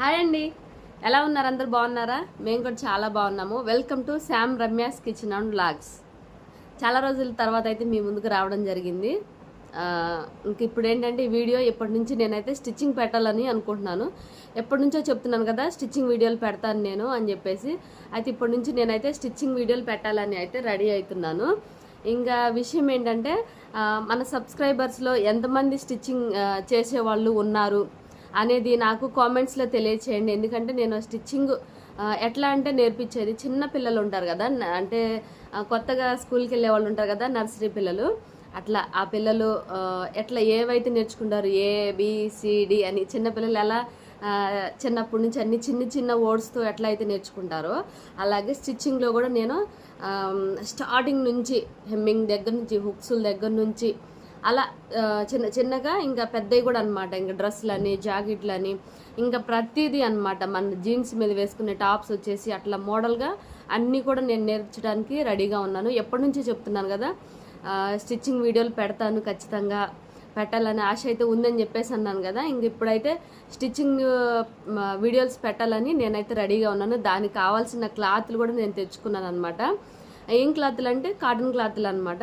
Hi అండి. ఎలా ఉన్నారు? అందరు బాగున్నారా? మేము కూడా చాలా బాగున్నాము. Welcome to Sam Ramya's kitchen and vlogs చాలా రోజుల తర్వాత అయితే మీ ముందుకు రావడం జరిగింది. ఇంక ఇప్పుడు ఏంటంటే ఈ వీడియో ఎప్పటి నుంచి నేనైతే స్టిచ్చింగ్ పెట్టాలని అనుకుంటున్నాను. ఎప్పటి నుంచో చెప్తున్నాను కదా స్టిచ్చింగ్ వీడియోలు పెడతాను నేను అని చెప్పేసి. అయితే ఇప్పటి నుంచి నేనైతే స్టిచ్చింగ్ వీడియోలు పెట్టాలని అయితే రెడీ అవుతున్నాను. ఇంకా విషయం ఏంటంటే మన సబ్స్క్రైబర్స్లో ఎంతమంది స్టిచ్చింగ్ చేసేవాళ్ళు ఉన్నారు? అనేది నాకు కామెంట్స్లో తెలియచేయండి. ఎందుకంటే నేను స్టిచ్చింగ్ ఎట్లా అంటే నేర్పించేది చిన్న పిల్లలు ఉంటారు కదా అంటే కొత్తగా స్కూల్కి వెళ్ళే వాళ్ళు ఉంటారు కదా నర్సరీ పిల్లలు. అట్లా ఆ పిల్లలు ఎట్లా ఏవైతే నేర్చుకుంటారు ఏ బిసిడి అని చిన్నపిల్లలు ఎలా చిన్నప్పటి నుంచి అన్ని చిన్న చిన్న వర్డ్స్తో ఎట్లా అయితే నేర్చుకుంటారో అలాగే స్టిచ్చింగ్లో కూడా నేను స్టార్టింగ్ నుంచి హెమ్మింగ్ దగ్గర నుంచి హుక్స్ల దగ్గర నుంచి అలా చిన్న చిన్నగా ఇంకా పెద్దవి కూడా అనమాట ఇంకా డ్రెస్సులని జాకెట్లని ఇంకా ప్రతిదీ అనమాట మన జీన్స్ మీద వేసుకునే టాప్స్ వచ్చేసి అట్లా మోడల్గా అన్నీ కూడా నేను నేర్చడానికి రెడీగా ఉన్నాను. ఎప్పటి నుంచో చెప్తున్నాను కదా స్టిచ్చింగ్ వీడియోలు పెడతాను ఖచ్చితంగా. పెట్టాలని ఆశ అయితే ఉందని చెప్పేసి అన్నాను కదా ఇంక ఇప్పుడైతే స్టిచ్చింగ్ వీడియోస్ పెట్టాలని నేనైతే రెడీగా ఉన్నాను. దానికి కావాల్సిన క్లాత్లు కూడా నేను తెచ్చుకున్నాను అనమాట ఏం క్లాత్లు అంటే కాటన్ క్లాత్లు అనమాట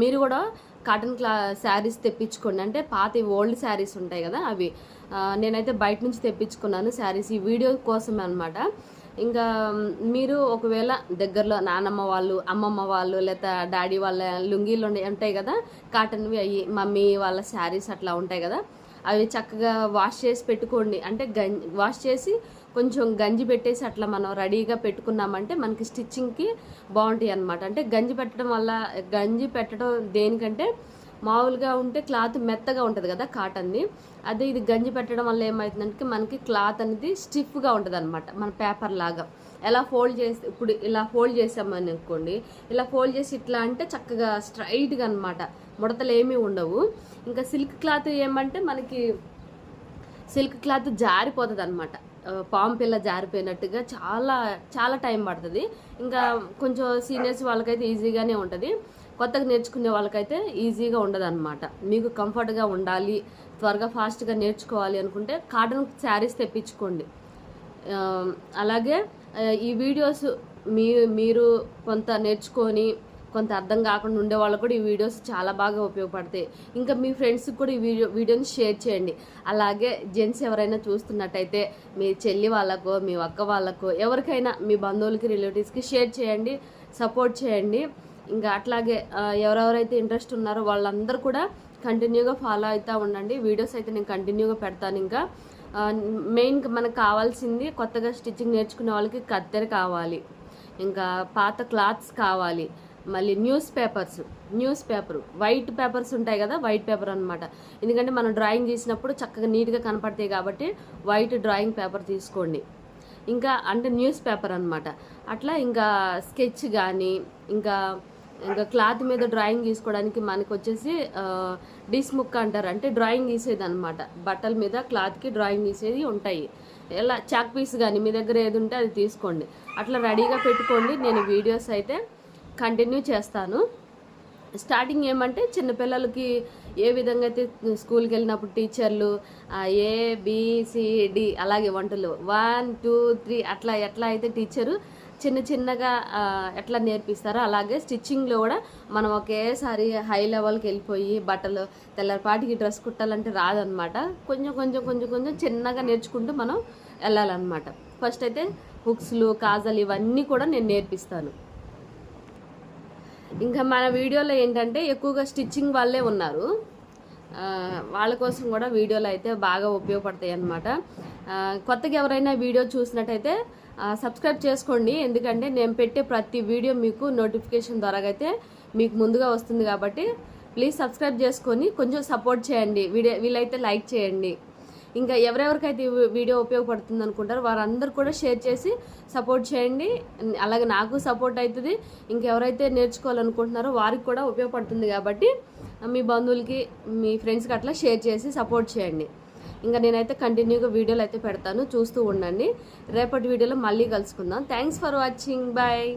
మీరు కూడా కాటన్ క్లా శారీస్ తెప్పించుకోండి. అంటే పాత ఓల్డ్ శారీస్ ఉంటాయి కదా అవి. నేనైతే బయట నుంచి తెప్పించుకున్నాను శారీస్. ఈ వీడియో కోసమే అనమాట ఇంకా మీరు ఒకవేళ దగ్గరలో నానమ్మ వాళ్ళు అమ్మమ్మ వాళ్ళు లేదా డాడీ వాళ్ళ లుంగీలు ఉంటాయి కదా కాటన్వి అవి మమ్మీ వాళ్ళ శారీస్ అట్లా ఉంటాయి కదా అవి చక్కగా వాష్ చేసి పెట్టుకోండి. అంటే గం వాష్ చేసి కొంచెం గంజి పెట్టేసి అట్లా మనం రెడీగా పెట్టుకున్నామంటే మనకి స్టిచ్చింగ్కి బాగుంటాయి అనమాట అంటే గంజి పెట్టడం వల్ల గంజి పెట్టడం దేనికంటే మామూలుగా ఉంటే క్లాత్ మెత్తగా ఉంటుంది కదా కాటన్ది. అదే ఇది గంజి పెట్టడం వల్ల ఏమవుతుందంటే మనకి క్లాత్ అనేది స్టిఫ్గా ఉంటుంది అనమాట మన పేపర్ లాగా. ఎలా ఫోల్డ్ చేసి ఇప్పుడు ఇలా ఫోల్డ్ చేసామని అనుకోండి ఇలా ఫోల్డ్ చేసి ఇట్లా అంటే చక్కగా స్ట్రైట్గా అనమాట ముడతలు ఏమీ ఉండవు. ఇంకా సిల్క్ క్లాత్ ఏమంటే మనకి సిల్క్ క్లాత్ జారిపోతుంది అనమాట పాము పిల్ల జారిపోయినట్టుగా చాలా చాలా టైం పడుతుంది. ఇంకా కొంచెం సీనియర్స్ వాళ్ళకైతే ఈజీగానే ఉంటుంది. కొత్తగా నేర్చుకునే వాళ్ళకైతే ఈజీగా ఉండదు అనమాట మీకు కంఫర్ట్గా ఉండాలి త్వరగా ఫాస్ట్గా నేర్చుకోవాలి అనుకుంటే కాటన్ శారీస్ తెప్పించుకోండి. అలాగే ఈ వీడియోస్ మీ మీరు కొంత నేర్చుకొని కొంత అర్థం కాకుండా ఉండే వాళ్ళకు కూడా ఈ వీడియోస్ చాలా బాగా ఉపయోగపడతాయి. ఇంకా మీ ఫ్రెండ్స్కి కూడా ఈ వీడియో వీడియోని షేర్ చేయండి. అలాగే జెంట్స్ ఎవరైనా చూస్తున్నట్టయితే మీ చెల్లి వాళ్ళకో మీ అక్క వాళ్ళకో ఎవరికైనా మీ బంధువులకి రిలేటివ్స్కి షేర్ చేయండి సపోర్ట్ చేయండి. ఇంకా అట్లాగే ఎవరెవరైతే ఇంట్రెస్ట్ ఉన్నారో వాళ్ళందరూ కూడా కంటిన్యూగా ఫాలో అవుతూ ఉండండి. వీడియోస్ అయితే నేను కంటిన్యూగా పెడతాను ఇంకా. మెయిన్ మనకు కావాల్సింది కొత్తగా స్టిచ్చింగ్ నేర్చుకునే వాళ్ళకి కత్తెర కావాలి. ఇంకా పాత క్లాత్స్ కావాలి. మళ్ళీ news papers news paper. White papers ఉంటాయి కదా వైట్ పేపర్ అనమాట ఎందుకంటే మనం డ్రాయింగ్ చేసినప్పుడు చక్కగా నీట్గా కనపడతాయి కాబట్టి వైట్ డ్రాయింగ్ పేపర్ తీసుకోండి. ఇంకా అంటే న్యూస్ పేపర్ అనమాట అట్లా ఇంకా స్కెచ్ కానీ ఇంకా ఇంకా క్లాత్ మీద డ్రాయింగ్ గీసుకోవడానికి మనకు వచ్చేసి డిస్ ముక్క అంటారు. అంటే డ్రాయింగ్ గీసేది అనమాట బట్టల మీద క్లాత్కి డ్రాయింగ్ గీసేది ఉంటాయి. ఎలా చాక్ పీస్ కానీ మీ దగ్గర ఏది ఉంటే అది తీసుకోండి. అట్లా రెడీగా పెట్టుకోండి. నేను వీడియోస్ అయితే కంటిన్యూ చేస్తాను. స్టార్టింగ్ ఏమంటే చిన్నపిల్లలకి ఏ విధంగా అయితే స్కూల్కి వెళ్ళినప్పుడు టీచర్లు ఆ, ఏ బిసిడి అలాగే వంటలు వన్ టూ త్రీ అట్లా ఎట్లా అయితే టీచరు చిన్న చిన్నగా ఎట్లా నేర్పిస్తారో అలాగే స్టిచ్చింగ్లో కూడా మనం ఒకేసారి హై లెవెల్కి వెళ్ళిపోయి బట్టలు తెల్లపాటికి డ్రెస్ కుట్టాలంటే రాదనమాట. కొంచెం కొంచెం కొంచెం కొంచెం చిన్నగా నేర్చుకుంటూ మనం వెళ్ళాలన్నమాట ఫస్ట్ అయితే హుక్స్లు కాజలు ఇవన్నీ కూడా నేను నేర్పిస్తాను. ఇంకా మన వీడియోలో ఏంటంటే ఎక్కువగా స్టిచ్చింగ్ వాళ్ళే ఉన్నారు. వాళ్ళ కోసం కూడా వీడియోలు అయితే బాగా ఉపయోగపడతాయి అన్నమాట. కొత్తగా ఎవరైనా వీడియో చూసినట్టయితే సబ్స్క్రైబ్ చేసుకోండి. ఎందుకంటే నేను పెట్టే ప్రతి వీడియో మీకు నోటిఫికేషన్ ద్వారా అయితే మీకు ముందుగా వస్తుంది కాబట్టి ప్లీజ్ సబ్స్క్రైబ్ చేసుకొని కొంచెం సపోర్ట్ చేయండి. వీడియో వీలైతే లైక్ చేయండి. ఇంకా ఎవరెవరికైతే ఈ వీడియో ఉపయోగపడుతుంది అనుకుంటారో వారందరూ కూడా షేర్ చేసి సపోర్ట్ చేయండి. అలాగే నాకు సపోర్ట్ అవుతుంది. ఇంకెవరైతే నేర్చుకోవాలనుకుంటున్నారో వారికి కూడా ఉపయోగపడుతుంది కాబట్టి మీ బంధువులకి మీ ఫ్రెండ్స్కి అట్లా షేర్ చేసి సపోర్ట్ చేయండి. ఇంకా నేనైతే కంటిన్యూగా వీడియోలు అయితే పెడతాను. చూస్తూ ఉండండి. రేపటి వీడియోలో మళ్ళీ కలుసుకుందాం. Thanks for watching. బాయ్.